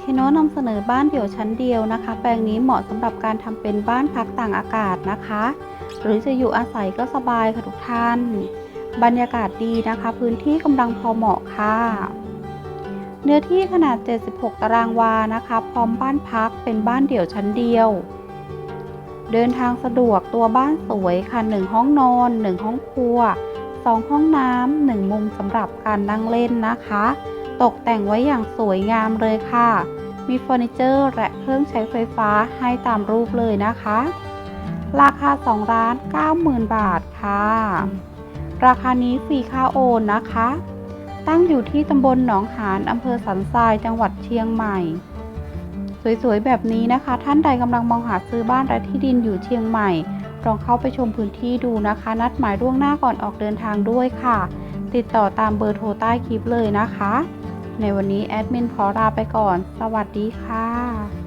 เคโนนำเสนอบ้านเดี่ยวชั้นเดียวนะคะ แปลงนี้เหมาะสำหรับการทำเป็นบ้านพักต่างอากาศนะคะ หรือจะอยู่อาศัยก็สบายค่ะทุกท่าน บรรยากาศดีนะคะ พื้นที่กำลังพอเหมาะค่ะ เนื้อที่ขนาด 76 ตารางวานะคะ พร้อมบ้านพักเป็นบ้านเดี่ยวชั้นเดียว เดินทางสะดวกตัวบ้านสวยค่ะ 1 ห้องนอน 1 ห้องครัว 2 ห้องน้ำ1มุมสำหรับการนั่งเล่นนะคะ ตกแต่งไว้อย่างสวยงามเลยค่ะ มีเฟอร์นิเจอร์และเครื่องใช้ไฟฟ้าให้ตามรูปเลยนะคะ ราคา2ล้าน90,000 บาทค่ะ ราคานี้ฟรีค่าโอนนะคะ ตั้งอยู่ที่ตำบลหนองหานอำเภอสันทรายจังหวัดเชียงใหม่ สวยๆ แบบนี้นะคะ ท่านใดกำลังมองหาซื้อบ้านและที่ดินอยู่เชียงใหม่ลองเข้าไปชมพื้นที่ดูนะคะ นัดหมายล่วงหน้าก่อนออกเดินทางด้วยค่ะ ติดต่อตามเบอร์โทรใต้คลิปเลยนะคะ ในวันนี้แอดมินขอลาไปก่อน สวัสดีค่ะ